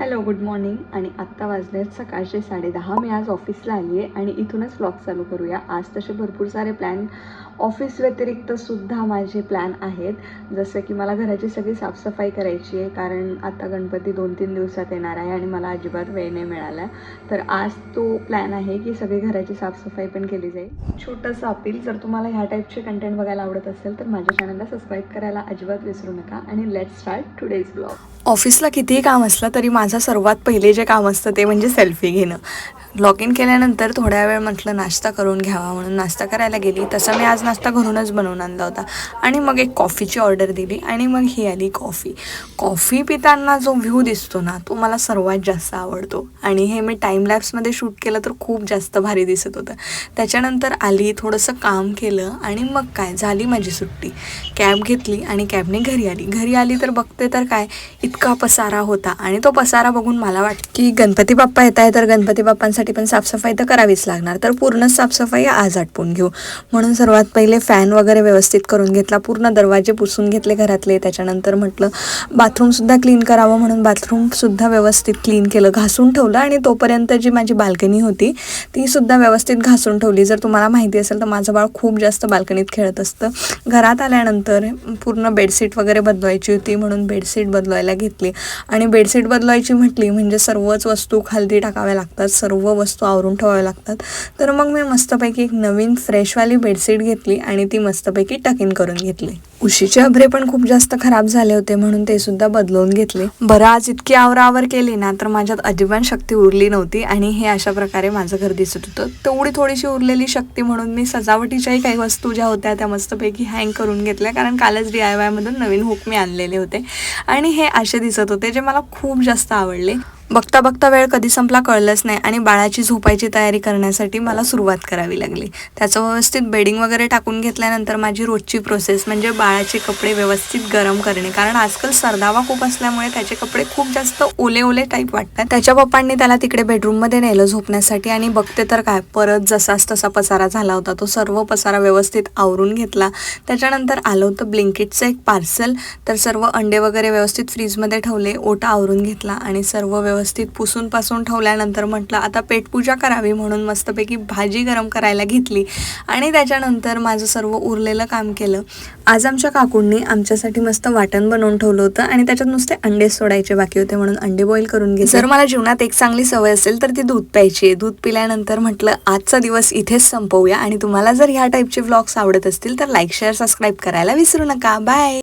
Hello good morning आणि आत्ता वाजले सकाळचे साडेदहा. मी आज ऑफिसला आली आहे आणि इथूनच व्लॉग चालू करूया. आज तसे भरपूर सारे प्लॅन ऑफिस व्यतिरिक्त सुद्धा माझे प्लॅन आहेत. जसं की मला घराची सगळी साफसफाई करायची आहे कारण आता गणपती दोन तीन दिवसात येणार आहे आणि मला अजिबात वेळ नाही मिळाला. तर आज तो प्लॅन आहे की सगळी घराची साफसफाई पण केली जाईल. छोटंसं अपील जर तुम्हाला ह्या टाईपचे कंटेंट बघायला आवडत असेल तर माझ्या चॅनलला सबस्क्राईब करायला अजिबात विसरू नका. आणि लेट स्टार्ट टुडेज ब्लॉग ऑफिसला कितीही काम असलं तरी माझं सर्वात पहिले जे काम असतं ते म्हणजे सेल्फी घेणं. लॉग इन केल्यानंतर थोड्या वेळ म्हटलं नाश्ता करून घ्यावा म्हणून नाश्ता करायला गेली. तसं मी आज नाश्ता घरूनच बनवून आणला होता. आणि मग एक कॉफीची ऑर्डर दिली आणि मग ही आली कॉफी. कॉफी पिताना जो व्ह्यू दिसतो ना तो मला सर्वात जास्त आवडतो. आणि हे मी टाईम लॅब्समध्ये शूट केलं तर खूप जास्त भारी दिसत होतं. त्याच्यानंतर आली थोडंसं काम केलं आणि मग काय झाली माझी सुट्टी. कॅब घेतली आणि कॅबने घरी आली. घरी आली तर बघते तर काय इतका पसारा होता. आणि तो पसारा बघून मला वाटतं की गणपती बाप्पा येत आहे तर गणपती बाप्पांचा त्यासाठी पण साफसफाई तर करावीच लागणार. तर पूर्ण साफसफाई आज आटपून घेऊ. म्हणून सर्वात पहिले फॅन वगैरे व्यवस्थित करून घेतला. पूर्ण दरवाजे पुसून घेतले घरातले. त्याच्यानंतर म्हटलं बाथरूमसुद्धा क्लीन करावं म्हणून बाथरूमसुद्धा व्यवस्थित क्लीन केलं. घासून ठेवलं आणि तोपर्यंत जी माझी बाल्कनी होती तीसुद्धा व्यवस्थित घासून ठेवली. जर तुम्हाला माहिती असेल तर माझं बाळ खूप जास्त बाल्कनीत खेळत असतं. घरात आल्यानंतर पूर्ण बेडशीट वगैरे बदलवायची होती म्हणून बेडशीट बदलवायला घेतली. आणि बेडशीट बदलवायची म्हटली म्हणजे सर्वच वस्तू खालती टाकाव्या लागतात. सर्व वस्तू आवरून ठेवाव्या लागतात. तर मग मी मस्तपैकी एक नवीन फ्रेशवाली बेडशीट घेतली आणि ती मस्तपैकी टकिन करून घेतली. उशीचे अभरे पण खूप जास्त खराब झाले होते म्हणून ते सुद्धा बदलवून घेतले. बरं आज इतकी आवरावर केली ना तर माझ्यात अजिबात शक्ती उरली नव्हती आणि हे अशा प्रकारे माझं घर दिसत होतं. तेवढी थोडीशी उरलेली शक्ती म्हणून मी सजावटीच्याही काही वस्तू ज्या होत्या त्या मस्तपैकी हँग करून घेतल्या. कारण कालच डी आय वायमधून नवीन हुक मी आणलेले होते. आणि हे असे दिसत होते जे मला खूप जास्त आवडले. बघता बघता वेळ कधी संपला कळलंच नाही आणि बाळाची झोपायची तयारी करण्यासाठी मला सुरुवात करावी लागली. त्याचं व्यवस्थित बेडिंग वगैरे टाकून घेतल्यानंतर माझी रोजची प्रोसेस म्हणजे बाळाचे कपडे व्यवस्थित गरम करणे. कारण आजकाल सरदावा खूप असल्यामुळे त्याचे कपडे खूप जास्त ओले ओले टाईप वाटतात. त्याच्या पप्पांनी त्याला तिकडे बेडरूममध्ये नेलं झोपण्यासाठी आणि बघते तर काय परत जसाच तसा पसारा झाला होता. तो सर्व पसारा व्यवस्थित आवरून घेतला. त्याच्यानंतर आलं होतं ब्लिंकिटचं एक पार्सल. तर सर्व अंडे वगैरे व्यवस्थित फ्रीजमध्ये ठेवले ओटा आवरून घेतला आणि सर्व व्यवस्थित पुसून पासून ठेवल्यानंतर म्हटलं आता पेटपूजा करावी म्हणून मस्तपैकी भाजी गरम करायला घेतली. आणि त्याच्यानंतर माझं सर्व उरलेलं काम केलं. आज आमच्या काकूंनी आमच्यासाठी मस्त वाटण बनवून ठेवलं होतं आणि त्याच्यात नुसते अंडे सोडायचे बाकी होते म्हणून अंडे बॉईल करून घे जर मला जीवनात एक चांगली सवय असेल तर ती दूध प्यायची आहे. दूध पिल्यानंतर म्हटलं आजचा दिवस इथेच संपवूया आणि तुम्हाला जर ह्या टाईपचे व्लॉग्स आवडत असतील तर लाईक शेअर सबस्क्राईब करायला विसरू नका. बाय